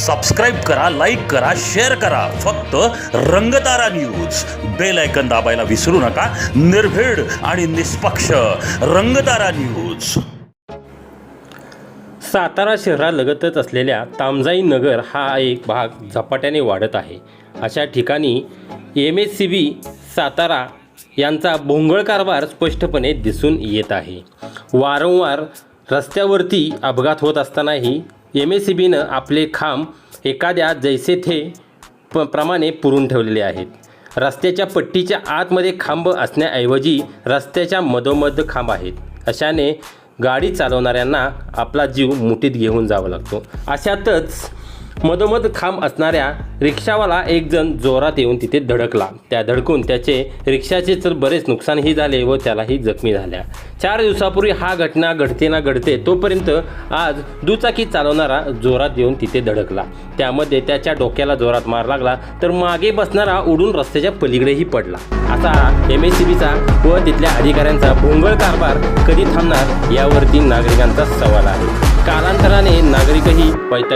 Subscribe करा like करा share करा. फक्त रंगतारा न्यूज बेल ऐकन दाबायला विसरू नका. निर्भीड आणि निष्पक्ष रंगतारा न्यूज सातारा शहरालगतच असलेल्या तामजाई नगर हा एक भाग झपाट्याने वाढत आहे. अशा ठिकाणी M S C B Satara यांचा भोंगळ कारभार स्पष्टपणे दिसून येत आहे. वारंवार रस्त्यावरती अपघात होत असतानाही एम एस सी बीनं आपले खांब एखाद्या जैसे थे प प्रमाणे पुरून ठेवलेले आहेत. रस्त्याच्या पट्टीच्या आतमध्ये खांब असण्याऐवजी रस्त्याच्या मधोमध खांब आहेत. अशाने गाडी चालवणाऱ्यांना आपला जीव मुठीत घेऊन जावा लागतो. अशातच मधोमध खांब असणाऱ्या रिक्षावाला एक जण जोरात येऊन तिथे धडकला. त्या धडकून त्याचे रिक्षाचे तर बरेच नुकसानही झाले व त्यालाही जखमी झाल्या. चार दिवसापूर्वी हा घटना घडते ना घडते तोपर्यंत आज दुचाकी चालवणारा जोरात येऊन तिथे धडकला. त्यामध्ये त्याच्या डोक्याला जोरात मार लागला तर मागे बसणारा उडून रस्त्याच्या पलीकडेही पडला. आता एम एस सी बीचा व तिथल्या अधिकाऱ्यांचा भोंगळ कारभार कधी थांबणार यावरती नागरिकांचा सवाल आहे. कालांतराने नागरिकही पैठक